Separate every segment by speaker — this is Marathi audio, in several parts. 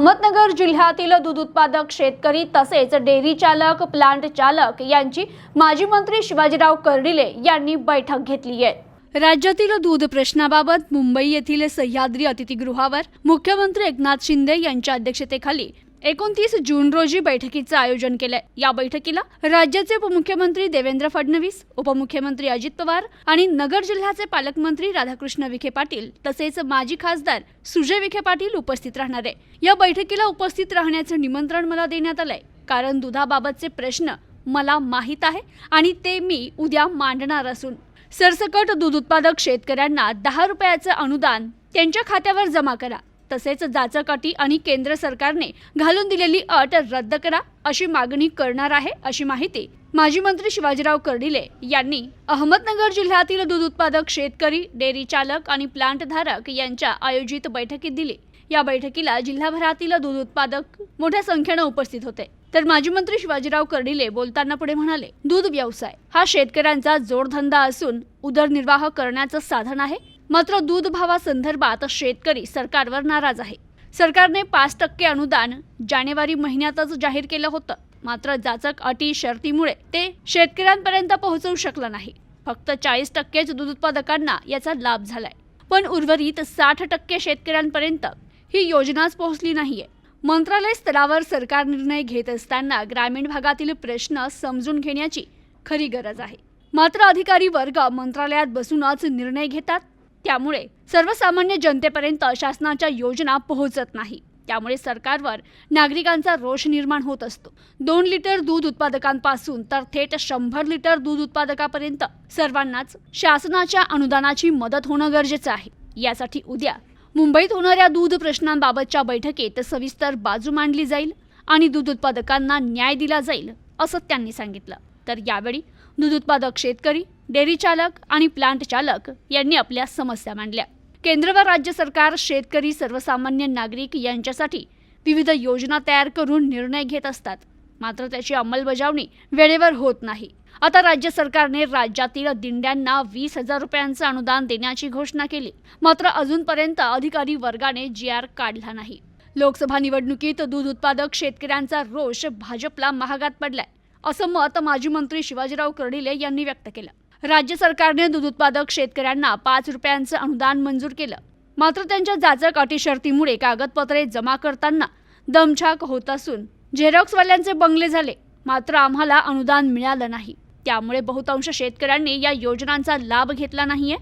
Speaker 1: अहमदनगर जिल्ह्यातील दूध उत्पादक शेतकरी तसेच डेअरी चालक प्लांट चालक यांची माजी मंत्री शिवाजीराव कर्डिले यांनी बैठक घेतली आहे. राज्यातील दूध प्रश्नाबाबत मुंबई येथील सह्याद्री अतिथीगृहावर मुख्यमंत्री एकनाथ शिंदे यांच्या अध्यक्षतेखाली एकोणतीस जून रोजी बैठकीचं आयोजन केलंय. या बैठकीला राज्याचे उपमुख्यमंत्री देवेंद्र फडणवीस उपमुख्यमंत्री अजित पवार आणि नगर जिल्ह्याचे पालकमंत्री राधाकृष्ण विखे पाटील तसेच माजी खासदार सुजय विखे पाटील उपस्थित राहणार आहे. या बैठकीला उपस्थित राहण्याचं निमंत्रण मला देण्यात आलंय. कारण दुधाबाबतचे प्रश्न मला माहीत आहे आणि ते मी उद्या मांडणार असून. सरसकट दूध उत्पादक शेतकऱ्यांना दहा रुपयाचं अनुदान त्यांच्या खात्यावर जमा करा. तसेच जाचक अटी आणि केंद्र सरकारने घालून दिलेली अट रद्द करा अशी मागणी करणार आहे अशी माहिती माजी मंत्री शिवाजीराव कर्डिले यांनी अहमदनगर जिल्ह्यातील दूध उत्पादक शेतकरी डेअरी चालक आणि प्लांट धारक यांच्या आयोजित बैठकीत दिली. या बैठकीला जिल्हाभरातील दूध उत्पादक मोठ्या संख्येनं उपस्थित होते. तर माजी मंत्री शिवाजीराव कर्डिले बोलताना पुढे म्हणाले दूध व्यवसाय हा शेतकऱ्यांचा जोडधंदा असून उदरनिर्वाह करण्याचं साधन आहे. मात्र दूध भावासंदर्भात शेतकरी सरकारवर नाराज आहे. सरकारने पाच टक्के अनुदान जानेवारी महिन्यातच जाहीर केलं होतं. मात्र जाचक अटी शर्तीमुळे ते शेतकऱ्यांपर्यंत पोहोचवू शकलं नाही. फक्त चाळीस टक्केच दूध उत्पादकांना याचा लाभ झालाय. पण उर्वरित साठ टक्के शेतकऱ्यांपर्यंत ही योजनाच पोहोचली नाहीये. मंत्रालय स्तरावर सरकार निर्णय घेत असताना ग्रामीण भागातील प्रश्न समजून घेण्याची खरी गरज आहे. मात्र अधिकारी वर्ग मंत्रालयात बसूनच निर्णय घेतात. त्यामुळे सर्वसामान्य जनतेपर्यंत शासनाच्या योजना पोहोचत नाही. त्यामुळे सरकारवर नागरिकांचा रोष निर्माण होत असतो. दोन लिटर दूध उत्पादकांपासून तर थेट शंभर लिटर दूध उत्पादकापर्यंत सर्वांनाच शासनाच्या अनुदानाची मदत होणं गरजेचं आहे. यासाठी उद्या मुंबईत होणाऱ्या दूध प्रश्नांबाबतच्या बैठकीत सविस्तर बाजू मांडली जाईल आणि दूध उत्पादकांना न्याय दिला जाईल असं त्यांनी सांगितलं. तर यावेळी दूध उत्पादक शेतकरी डेअरी चालक आणि प्लांट चालक यांनी आपल्या समस्या मांडल्या. केंद्र व राज्य सरकार शेतकरी सर्वसामान्य नागरिक यांच्यासाठी विविध योजना तयार करून निर्णय घेत असतात. मात्र त्याची अंमलबजावणी वेळेवर होत नाही. आता राज्य सरकारने राज्यातील दिंड्यांना वीस हजार रुपयांचं अनुदान देण्याची घोषणा केली. मात्र अजूनपर्यंत अधिकारी वर्गाने जी आर काढला नाही. लोकसभा निवडणुकीत दूध उत्पादक शेतकऱ्यांचा रोष भाजपला महागात पडलाय असं मत माजी मंत्री शिवाजीराव कर्डिले यांनी व्यक्त केलं. राज्य सरकारने दूध उत्पादक शेतकऱ्यांना पाच रुपयांचं अनुदान मंजूर केलं. मात्र त्यांच्या जाचक अटी शर्तीमुळे कागदपत्रे जमा करताना दमछाक होत असून झेरॉक्सवाल्यांचे बंगले झाले. मात्र आम्हाला अनुदान मिळालं नाही. त्यामुळे बहुतांश शेतकऱ्यांनी या योजनांचा लाभ घेतला नाहीये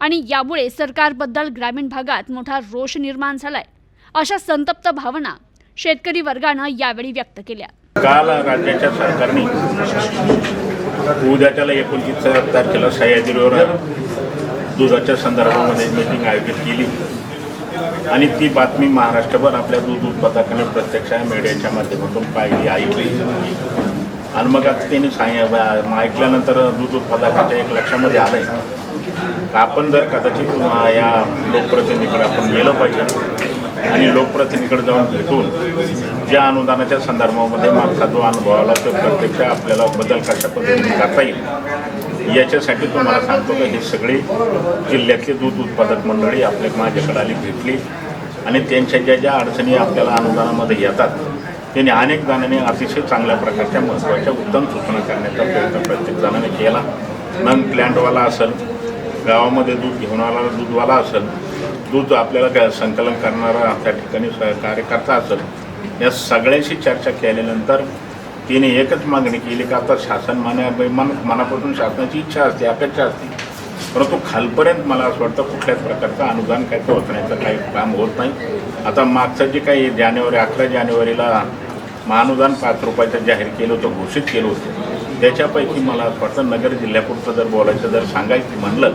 Speaker 1: आणि यामुळे सरकारबद्दल ग्रामीण भागात मोठा रोष निर्माण झालाय अशा संतप्त भावना शेतकरी वर्गानं यावेळी व्यक्त केल्या.
Speaker 2: काल राज्याच्या सरकारने उद्याच्याला एकोणतीस तारखेला सह्याद्रीवर दुधाच्या संदर्भामध्ये मीटिंग आयोजित केली. आणि ती बातमी महाराष्ट्रभर आपल्या दूध उत्पादकाने प्रत्यक्ष मीडियाच्या माध्यमातून पाहिली ऐकली. आणि मग आता त्यांनी सांग ऐकल्यानंतर दूध उत्पादकाच्या एक लक्षामध्ये आलंय. आपण जर कदाचित या लोकप्रतिनिधीकडे आपण गेलं पाहिजे आणि लोकप्रतिनिधीकडे जाऊन भेटून ज्या अनुदानाच्या संदर्भामध्ये मागचा जो अनुभव आला तो प्रत्यक्ष आपल्याला बदल कशा पद्धतीने करता येईल याच्यासाठी तुम्हाला सांगतो की हे सगळे जिल्ह्यातले दूध उत्पादक मंडळी आपल्या माझ्याकडे आली भेटली. आणि त्यांच्या ज्या ज्या अडचणी आपल्याला अनुदानामध्ये येतात त्यांनी अनेक जणांनी अतिशय चांगल्या प्रकारच्या महत्त्वाच्या उत्तम सूचना करण्याचा प्रयत्न प्रत्येक जणांनी केला. नन प्लॅन्टवाला असेल गावामध्ये दूध घेऊन आला दूधवाला असेल दूध आपल्याला काय संकलन करणारा त्या ठिकाणी कार्यकर्ता असेल या सगळ्याशी चर्चा केल्यानंतर तिने एकच मागणी केली की आता शासन मान्या मन मनापासून शासनाची इच्छा असते अपेक्षा असते. परंतु खालपर्यंत मला असं वाटतं कुठल्याच प्रकारचं अनुदान काय तर काही काम होत नाही. आता मागचं जे काही जानेवारी अकरा जानेवारीला महानुदान पाच रुपयाचं जाहीर केलं होतं घोषित केलं होतं. त्याच्यापैकी मला असं वाटतं नगर जिल्ह्यापुरतं जर बोलायचं जर सांगायचं म्हणलं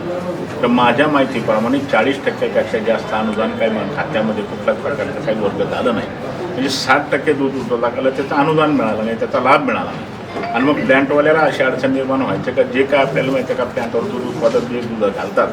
Speaker 2: तर माझ्या माहितीप्रमाणे चाळीस टक्क्यापेक्षा जास्त अनुदान काय मग खात्यामध्ये कुठल्याच प्रकारचं काही वर्ग झालं नाही. म्हणजे साठ टक्के दूध उत्पादकाला त्याचं अनुदान मिळालं नाही त्याचा लाभ मिळाला नाही. आणि मग प्लॅन्टवाल्याला अशी अडचण निर्माण व्हायचं का जे काय आपल्याला माहिती आहे का प्लॅन्टवर दूध उत्पादक जे दूध घालतात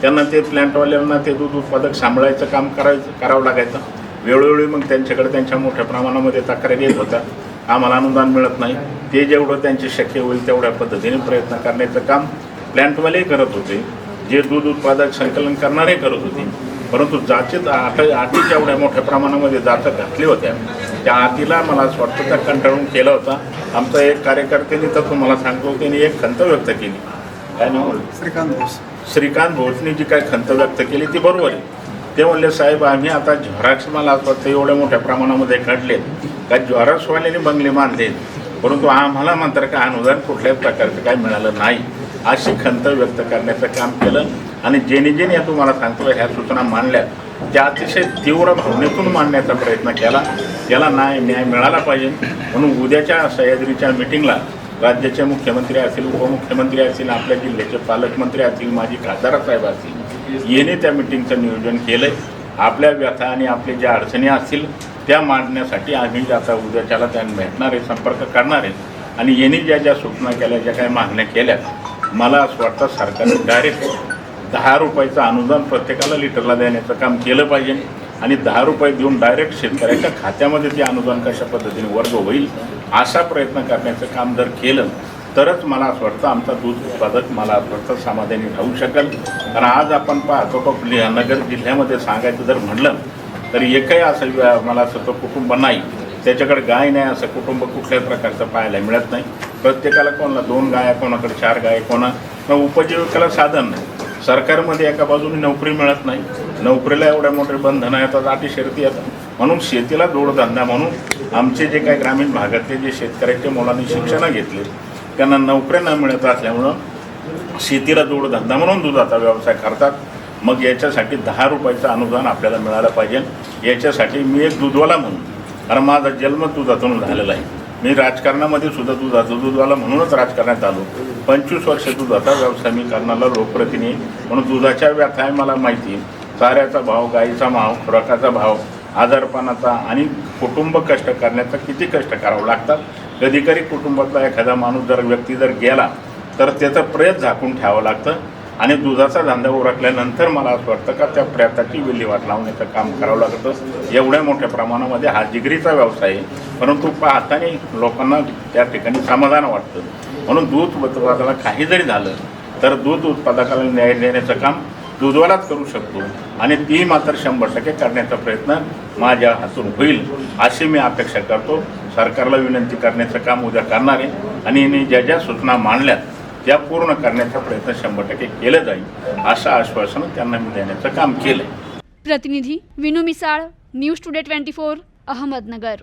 Speaker 2: त्यांना ते प्लॅन्टवाल्यांना ते दूध उत्पादक सांभाळायचं काम करायचं करावं लागायचं. वेळोवेळी मग त्यांच्याकडे त्यांच्या मोठ्या प्रमाणामध्ये तक्रारी येत होत्या. आम्हाला अनुदान मिळत नाही. ते जेवढं त्यांचे शक्य होईल तेवढ्या पद्धतीने प्रयत्न करण्याचं काम प्लॅन्टवालेही करत होते. जे दूध उत्पादक संकलन करणारे करत होते. परंतु जातीत आठ आटी जेवढ्या मोठ्या प्रमाणामध्ये जातं घातली होत्या त्या आटीला मला असं वाटतं त्या कंटाळून केला होता. आमचा एक कार्यकर्त्यांनी तर तुम्हाला सांगतो त्यांनी एक खंत व्यक्त केली. काय नाव?
Speaker 3: श्रीकांत बोस
Speaker 2: श्रीकांत भोसनी जी काय खंत व्यक्त केली ती बरोबर आहे. ते म्हणले साहेब आम्ही आता झेरॉक्स मला असं वाटतं एवढ्या मोठ्या प्रमाणामध्ये काढले का झेरॉक्सवाल्याने बंगले बांधले परंतु आम्हाला मात्र काय अनुदान कुठल्याही प्रकारचं काय मिळालं नाही अशी खंत व्यक्त करण्याचं काम केलं. आणि जेणे जेणे या तुम्हाला सांगतो ह्या सूचना मांडल्या त्या अतिशय तीव्र भावनेतून मांडण्याचा प्रयत्न केला. त्याला न्याय न्याय मिळाला पाहिजे. म्हणून उद्याच्या सह्याद्रीच्या मिटिंगला राज्याचे मुख्यमंत्री असतील उपमुख्यमंत्री असतील आपल्या जिल्ह्याचे पालकमंत्री असतील माजी खासदार साहेब असतील येणे त्या मिटिंगचं नियोजन केलंय. आपल्या व्यथा आणि आपल्या ज्या अडचणी असतील त्या मांडण्यासाठी आम्ही आता उद्याच्याला त्यांना भेटणार आहे संपर्क करणार आहे आणि यांनी ज्या ज्या सूचना केल्या ज्या काही मागण्या केल्या मला असं वाटतं सरकारने डायरेक्ट दहा रुपयाचं अनुदान प्रत्येकाला लिटरला देण्याचं काम केलं पाहिजे आणि दहा रुपये देऊन डायरेक्ट शेतकऱ्याच्या खात्यामध्ये ते अनुदान कशा पद्धतीने वर्ग होईल असा प्रयत्न करण्याचं काम जर केलं तरच मला असं वाटतं आमचा दूध उत्पादक मला असं वाटतं समाधानी राहू शकेल. कारण आज आपण पाहतो नगर जिल्ह्यामध्ये सांगायचं जर म्हणलं तर एकही असं मला असं तो कुटुंब नाही. त्याच्याकडे गाय नाही असं कुटुंब कुठल्याच प्रकारचं पाहायला मिळत नाही. प्रत्येकाला कोणाला दोन गाय कोणाकडे चार गाय कोणा मग उपजीविकेला साधन नाही. सरकारमध्ये एका बाजूने नोकरी मिळत नाही. नोकरीला एवढ्या मोठे बंधनं येतात अटी शर्ती येतात म्हणून शेतीला जोडधंदा म्हणून आमचे जे काही ग्रामीण भागातले जे शेतकऱ्याच्या मुलांनी शिक्षणं घेतले त्यांना नोकऱ्या न मिळत असल्यामुळं शेतीला जोडधंदा म्हणून दुधाचा व्यवसाय करतात. मग याच्यासाठी दहा रुपयाचं अनुदान आपल्याला मिळालं पाहिजे. याच्यासाठी मी एक दूधवाला म्हणून कारण माझा जन्म दुधातून झालेला आहे. मी राजकारणामध्ये सुद्धा दुधाचं दूधवाला म्हणूनच राजकारणात आलो. पंचवीस वर्ष दुधाचा व्यवसाय मी करणारा लोकप्रतिनिधी म्हणून दुधाच्या व्यथा आहे मला माहिती चाऱ्याचा भाव गाईचा भाव खुराकाचा भाव आजारपणाचा आणि कुटुंब कष्ट करण्याचा किती कष्ट करावं लागतात? कधी कधी कुटुंबातला एखादा माणूस जर व्यक्ती जर गेला तर त्याचं प्रेत झाकून ठेवावं लागतं. आणि दुधाचा धंदा उरकल्यानंतर मला असं वाटतं का त्या प्रयत्नाची विल्हेवाट लावण्याचं काम करावं लागतं. एवढ्या मोठ्या प्रमाणामध्ये हा जिगरीचा व्यवसाय आहे. परंतु पाहताना लोकांना त्या ठिकाणी समाधान वाटतं. म्हणून दूध उत्पादनाला काही जरी झालं तर दूध उत्पादकाला न्याय देण्याचं काम दुधवालाच करू शकतो. आणि ती मात्र शंभर टक्के करण्याचा प्रयत्न माझ्या हातून होईल अशी मी अपेक्षा करतो. सरकारला विनंती करण्याचं काम उद्या करणार आहे. आणि ज्या ज्या सूचना मांडल्यात त्या पूर्ण करण्याचा प्रयत्न शंभर टक्के केलं जाईल असं आश्वासन त्यांना मी देण्याचं काम केलं
Speaker 1: प्रतिनिधी Vinu Misal news today twenty four Ahmednagar.